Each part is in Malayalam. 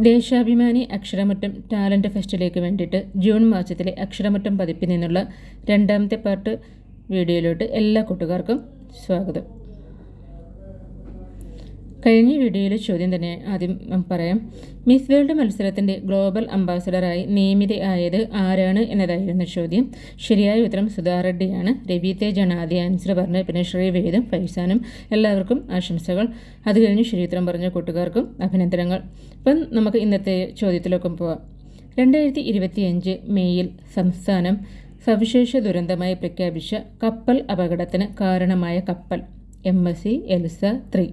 ദേശാഭിമാനി അക്ഷരമറ്റം ടാലന്റ് ഫെസ്റ്റിലേക്ക് വേണ്ടിയിട്ട് ജൂൺ മാസത്തിലെ അക്ഷരമറ്റം പതിപ്പിൽ നിന്നുള്ള രണ്ടാമത്തെ പാർട്ട് വീഡിയോയിലോട്ട് എല്ലാ കൂട്ടുകാർക്കും സ്വാഗതം. കഴിഞ്ഞ വീഡിയോയിലെ ചോദ്യം തന്നെ ആദ്യം പറയാം. മിസ് വേൾഡ് മത്സരത്തിന്റെ ഗ്ലോബൽ അംബാസഡറായി നിയമിതയായത് ആരാണ് എന്നതായിരുന്നു ചോദ്യം. ശരിയായ ഉത്തരം സുധാ റെഡ്ഡിയാണ്. രവി തേജാണ് ആദ്യ ആൻസർ പറഞ്ഞത്. പിന്നെ ശ്രീവേദും ഫൈസാനും എല്ലാവർക്കും ആശംസകൾ. അത് കഴിഞ്ഞ് ശരി ഉത്തരം പറഞ്ഞ കൂട്ടുകാർക്കും അഭിനന്ദനങ്ങൾ. അപ്പം നമുക്ക് ഇന്നത്തെ ചോദ്യത്തിലൊക്കെ പോവാം. രണ്ടായിരത്തി ഇരുപത്തിയഞ്ച് മെയ്യിൽ സംസ്ഥാനം സവിശേഷ ദുരന്തമായി പ്രഖ്യാപിച്ച കപ്പൽ അപകടത്തിന് കാരണമായ കപ്പൽ. M S C Elsa three.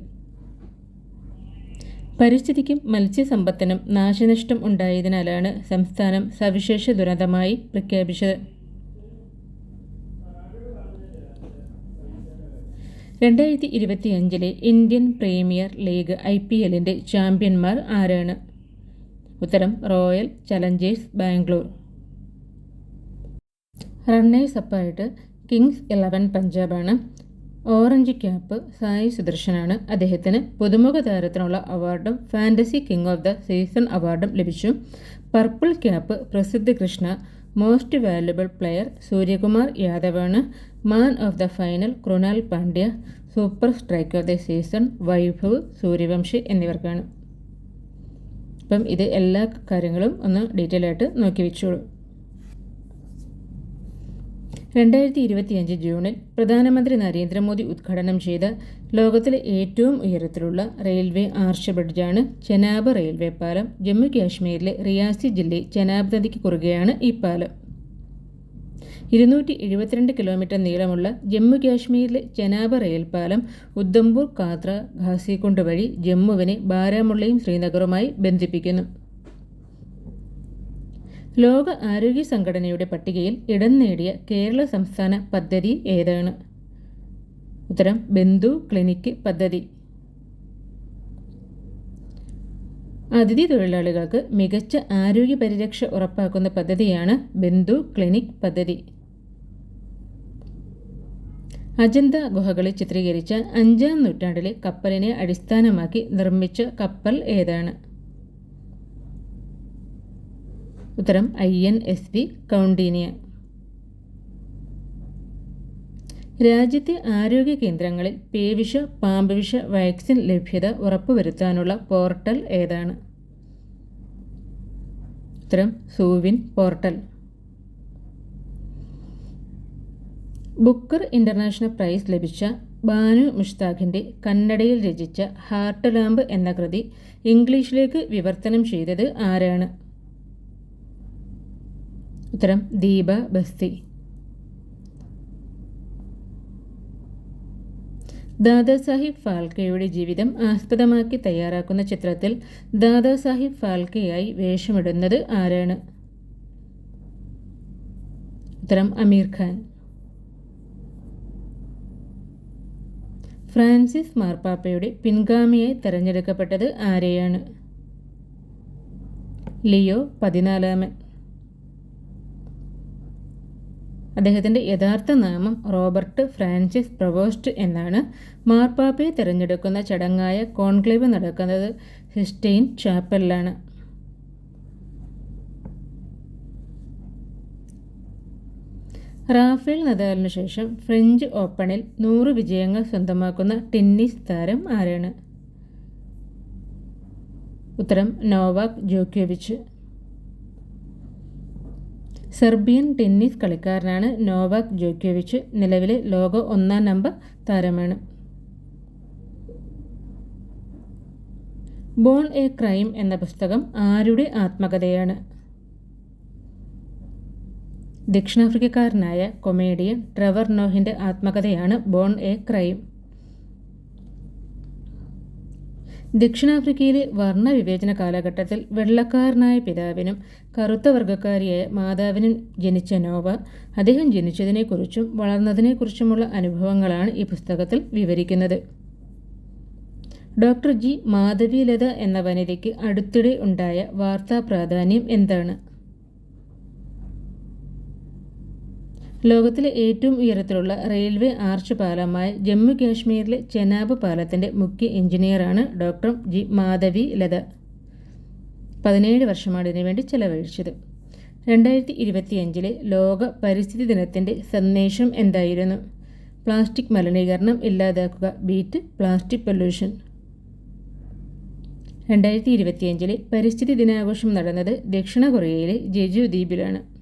പരിസ്ഥിതിക്കും മത്സ്യസമ്പത്തിനും നാശനഷ്ടം ഉണ്ടായതിനാലാണ് സംസ്ഥാനം സവിശേഷ ദുരന്തമായി പ്രഖ്യാപിച്ചത്. രണ്ടായിരത്തി ഇരുപത്തിയഞ്ചിലെ Indian premier league I P എല്ലിന്റെ ചാമ്പ്യന്മാർ ആരാണ്? ഉത്തരം റോയൽ ചലഞ്ചേഴ്സ് ബാംഗ്ലൂർ. റണ്ണേഴ്സ് അപ്പായിട്ട് കിങ്സ് ഇലവൻ പഞ്ചാബാണ്. ഓറഞ്ച് ക്യാപ്പ് സായി സുദർശനാണ്. അദ്ദേഹത്തിന് പുതുമുഖ താരത്തിനുള്ള അവാർഡും fantasy king of the season അവാർഡും ലഭിച്ചു. Purple cap Prasidh Krishna most valuable player Suryakumar യാദവാണ്. Man of the final Krunal Pandya super strike of the season Vaibhav Suryavanshi എന്നിവർക്കാണ്. അപ്പം ഇത് എല്ലാ കാര്യങ്ങളും ഒന്ന് ഡീറ്റെയിൽ ആയിട്ട് നോക്കി വെച്ചോളൂ. രണ്ടായിരത്തി ഇരുപത്തിയഞ്ച് ജൂണിൽ പ്രധാനമന്ത്രി നരേന്ദ്രമോദി ഉദ്ഘാടനം ചെയ്ത ലോകത്തിലെ ഏറ്റവും ഉയരത്തിലുള്ള റെയിൽവേ ആർഷ ബ്രിഡ്ജാണ് ചെനാബ് റെയിൽവേ പാലം. ജമ്മു കാശ്മീരിലെ റിയാസി ജില്ലയിൽ ചെനാബ് നദിക്ക് കുറുകെയാണ് ഈ പാലം. ഇരുന്നൂറ്റി എഴുപത്തിരണ്ട് കിലോമീറ്റർ നീളമുള്ള ജമ്മു കാശ്മീരിലെ ചെനാബ് റെയിൽ പാലം ഉദ്ധംപൂർ കാത്ര ഖാസിക്കുണ്ട് വഴി ജമ്മുവിനെ ബാരാമുള്ളയും ശ്രീനഗറുമായി ബന്ധിപ്പിക്കുന്നു. ലോക ആരോഗ്യ സംഘടനയുടെ പട്ടികയിൽ ഇടം നേടിയ കേരള സംസ്ഥാന പദ്ധതി ഏതാണ്? ഉത്തരം ബന്ധു ക്ലിനിക്ക് പദ്ധതി. അതിഥി തൊഴിലാളികൾക്ക് മികച്ച ആരോഗ്യ പരിരക്ഷ ഉറപ്പാക്കുന്ന പദ്ധതിയാണ് ബന്ധു ക്ലിനിക് പദ്ധതി. അജന്ത ഗുഹകളിൽ ചിത്രീകരിച്ച അഞ്ചാം നൂറ്റാണ്ടിലെ കപ്പലിനെ അടിസ്ഥാനമാക്കി നിർമ്മിച്ച കപ്പൽ ഏതാണ്? ഉത്തരം I N S V Kaundinya. രാജ്യത്തെ ആരോഗ്യ കേന്ദ്രങ്ങളിൽ പേവിഷ പാമ്പുവിഷ വാക്സിൻ ലഭ്യത ഉറപ്പുവരുത്താനുള്ള പോർട്ടൽ ഏതാണ്? ഉത്തരം സൂവിൻ പോർട്ടൽ. ബുക്കർ ഇന്റർനാഷണൽ പ്രൈസ് ലഭിച്ച ബാനു മുഷ്താഖിന്റെ കന്നഡയിൽ രചിച്ച ഹാർട്ട് ലാമ്പ് എന്ന കൃതി ഇംഗ്ലീഷിലേക്ക് വിവർത്തനം ചെയ്തത് ആരാണ്? ഉത്തരം ദീപ ബസ്തി. ദാദാസാഹിബ് ഫാൽക്കെയുടെ ജീവിതം ആസ്പദമാക്കി തയ്യാറാക്കുന്ന ചിത്രത്തിൽ ദാദാസാഹിബ് ഫാൽക്കെയായി വേഷമിടുന്നത് ആരാണ്? ഉത്തരം അമീർ ഖാൻ. ഫ്രാൻസിസ് മാർപ്പാപ്പയുടെ പിൻഗാമിയായി തെരഞ്ഞെടുക്കപ്പെട്ടത് ആരെയാണ്? ലിയോ പതിനാലാമൻ. അദ്ദേഹത്തിന്റെ യഥാർത്ഥ നാമം റോബർട്ട് ഫ്രാൻസിസ് പ്രവോസ്റ്റ് എന്നാണ്. മാർപ്പാപ്പയെ തിരഞ്ഞെടുക്കുന്ന ചടങ്ങായ കോൺക്ലേവ് നടക്കുന്നത് സിസ്റ്റൈൻ ചാപ്പലിലാണ്. റാഫേൽ നദാലിന് ശേഷം ഫ്രഞ്ച് ഓപ്പണിൽ നൂറ് വിജയങ്ങൾ സ്വന്തമാക്കുന്ന ടെന്നീസ് താരം ആരാണ്? ഉത്തരം നോവാക് ജോക്യോവിച്ച് സെർബിയൻ ടെന്നീസ് കളിക്കാരനാണ് നോവാക് ജോക്കോവിച്ച് നിലവിലെ ലോക ഒന്നാം നമ്പർ താരമാണ്. ബോൺ എ ക്രൈം എന്ന പുസ്തകം ആരുടെ ആത്മകഥയാണ്? ദക്ഷിണാഫ്രിക്കക്കാരനായ കൊമേഡിയൻ ട്രെവർ നോഹിന്റെ ആത്മകഥയാണ് ബോൺ എ ക്രൈം. ദക്ഷിണാഫ്രിക്കയിലെ വർണവിവേചന കാലഘട്ടത്തിൽ വെള്ളക്കാരനായ പിതാവിനും കറുത്ത വർഗക്കാരിയായ മാതാവിനും ജനിച്ച നോവ അദ്ദേഹം ജനിച്ചതിനെക്കുറിച്ചും വളർന്നതിനെക്കുറിച്ചുമുള്ള അനുഭവങ്ങളാണ് ഈ പുസ്തകത്തിൽ വിവരിക്കുന്നത്. Doctor G. മാധവിലത എന്ന വനിതയ്ക്ക് അടുത്തിടെ ഉണ്ടായ വാർത്താ പ്രാധാന്യം എന്താണ്? ലോകത്തിലെ ഏറ്റവും ഉയരത്തിലുള്ള റെയിൽവേ ആർച്ച് പാലമായ ജമ്മു കാശ്മീരിലെ ചെനാബ് പാലത്തിന്റെ മുഖ്യ എഞ്ചിനീയറാണ് ഡോക്ടർ ജി മാധവി ലത. പതിനേഴ് വർഷമാണ് ഇതിനുവേണ്ടി ചെലവഴിച്ചത്. രണ്ടായിരത്തി ഇരുപത്തിയഞ്ചിലെ ലോക പരിസ്ഥിതി ദിനത്തിന്റെ സന്ദേശം എന്തായിരുന്നു? പ്ലാസ്റ്റിക് മലിനീകരണം ഇല്ലാതാക്കുക ബീറ്റ് പ്ലാസ്റ്റിക് പൊല്യൂഷൻ. രണ്ടായിരത്തി ഇരുപത്തിയഞ്ചിലെ പരിസ്ഥിതി ദിനാഘോഷം നടന്നത് ദക്ഷിണ കൊറിയയിലെ ജെജു ദ്വീപിലാണ്.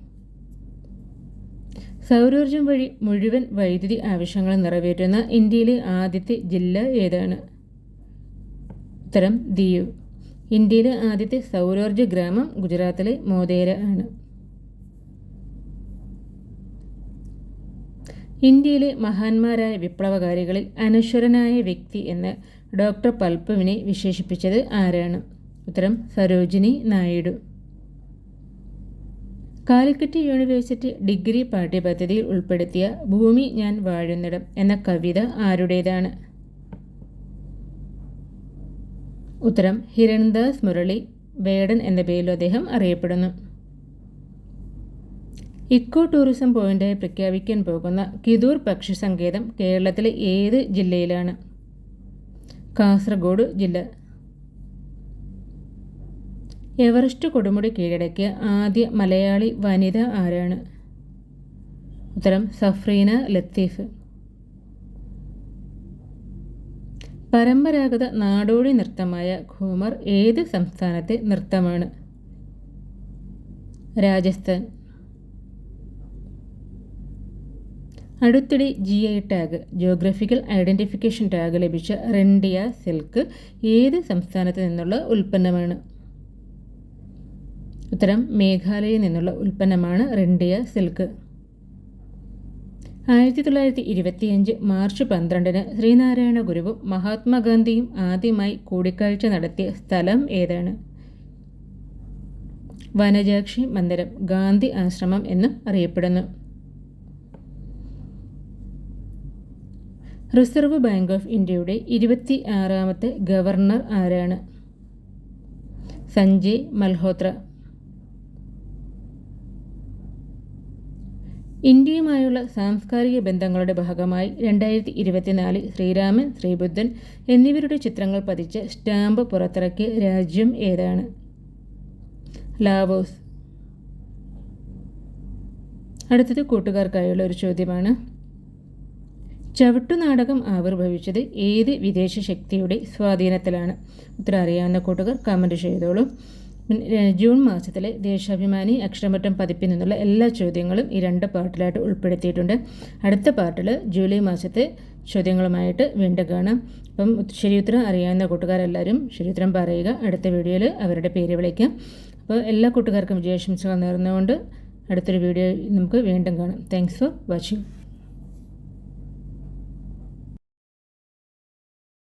സൗരോർജം വഴി മുഴുവൻ വൈദ്യുതി ആവശ്യങ്ങൾ നിറവേറ്റുന്ന ഇന്ത്യയിലെ ആദ്യത്തെ ജില്ല ഏതാണ്? ഉത്തരം ദിയു. ഇന്ത്യയിലെ ആദ്യത്തെ സൗരോർജ ഗ്രാമം ഗുജറാത്തിലെ മോദേര ആണ്. ഇന്ത്യയിലെ മഹാന്മാരായ വിപ്ലവകാരികളിൽ അനശ്വരനായ വ്യക്തി എന്ന് ഡോക്ടർ പൽപ്പുവിനെ വിശേഷിപ്പിച്ചത് ആരാണ്? ഉത്തരം സരോജിനി നായിഡു. കാലിക്കറ്റ് യൂണിവേഴ്സിറ്റി ഡിഗ്രി പാഠ്യപദ്ധതിയിൽ ഉൾപ്പെടുത്തിയ ഭൂമി ഞാൻ വാഴുന്നിടം എന്ന കവിത ആരുടേതാണ്? ഉത്തരം ഹിരൺദാസ് മുരളി വേടൻ എന്ന പേരിൽ അദ്ദേഹം അറിയപ്പെടുന്നു. ഇക്കോ ടൂറിസം പോയിന്റായി പ്രഖ്യാപിക്കാൻ പോകുന്ന കിദൂർ പക്ഷി സങ്കേതം കേരളത്തിലെ ഏത് ജില്ലയിലാണ്? കാസർഗോഡ് ജില്ല എവറസ്റ്റ് കൊടുമുടി കീഴടക്കിയ ആദ്യ മലയാളി വനിത ആരാണ്? ഉത്തരം സഫ്രീന ലത്തീഫ്. പരമ്പരാഗത നാടോടി നൃത്തമായ ഘൂമർ ഏത് സംസ്ഥാനത്തെ നൃത്തമാണ്? രാജസ്ഥാൻ. അടുത്തിടെ G I tag geographical identification tag ലഭിച്ച റെൻഡിയ സിൽക്ക് ഏത് സംസ്ഥാനത്ത് നിന്നുള്ള ഉൽപ്പന്നമാണ്? ഉത്തരം മേഘാലയയിൽ നിന്നുള്ള ഉൽപ്പന്നമാണ് റെൻഡിയ സിൽക്ക്. ആയിരത്തി തൊള്ളായിരത്തി ഇരുപത്തിയഞ്ച് മാർച്ച് പന്ത്രണ്ടിന് ശ്രീനാരായണ ഗുരുവും മഹാത്മാഗാന്ധിയും ആദ്യമായി കൂടിക്കാഴ്ച നടത്തിയ സ്ഥലം ഏതാണ്? വനജാക്ഷി മന്ദിരം ഗാന്ധി ആശ്രമം എന്നും അറിയപ്പെടുന്നു. റിസർവ് ബാങ്ക് ഓഫ് ഇന്ത്യയുടെ ഇരുപത്തി ആറാമത്തെ ഗവർണർ ആരാണ്? സഞ്ജയ് മൽഹോത്ര. ഇന്ത്യയുമായുള്ള സാംസ്കാരിക ബന്ധങ്ങളുടെ ഭാഗമായി രണ്ടായിരത്തി ഇരുപത്തിനാലിൽ ശ്രീരാമൻ ശ്രീബുദ്ധൻ എന്നിവരുടെ ചിത്രങ്ങൾ പതിച്ച സ്റ്റാമ്പ് പുറത്തിറക്കിയ രാജ്യം ഏതാണ്? ലാവോസ്. അടുത്തത് കൂട്ടുകാർക്കായുള്ള ഒരു ചോദ്യമാണ്. ചവിട്ടുനാടകം ആവിർഭവിച്ചത് ഏത് വിദേശ ശക്തിയുടെ സ്വാധീനത്തിലാണ്? ഉത്തരം അറിയാവുന്ന കൂട്ടുകാർ കമന്റ് ചെയ്തോളൂ. ജൂൺ മാസത്തിലെ ദേശാഭിമാനി അക്ഷരമറ്റം പതിപ്പിൽ നിന്നുള്ള എല്ലാ ചോദ്യങ്ങളും ഈ രണ്ട് പാർട്ടിലായിട്ട് ഉൾപ്പെടുത്തിയിട്ടുണ്ട്. അടുത്ത പാർട്ടിൽ ജൂലൈ മാസത്തെ ചോദ്യങ്ങളുമായിട്ട് വീണ്ടും കാണാം. അപ്പം ശരിയുത്തരം അറിയാവുന്ന കൂട്ടുകാരെല്ലാവരും ശരിയുത്തരം പറയുക. അടുത്ത വീഡിയോയിൽ അവരുടെ പേര് വിളിക്കാം. അപ്പോൾ എല്ലാ കൂട്ടുകാർക്കും വിജയാശംസകൾ നേർന്നുകൊണ്ട് അടുത്തൊരു വീഡിയോ നമുക്ക് വീണ്ടും കാണാം. Thanks for watching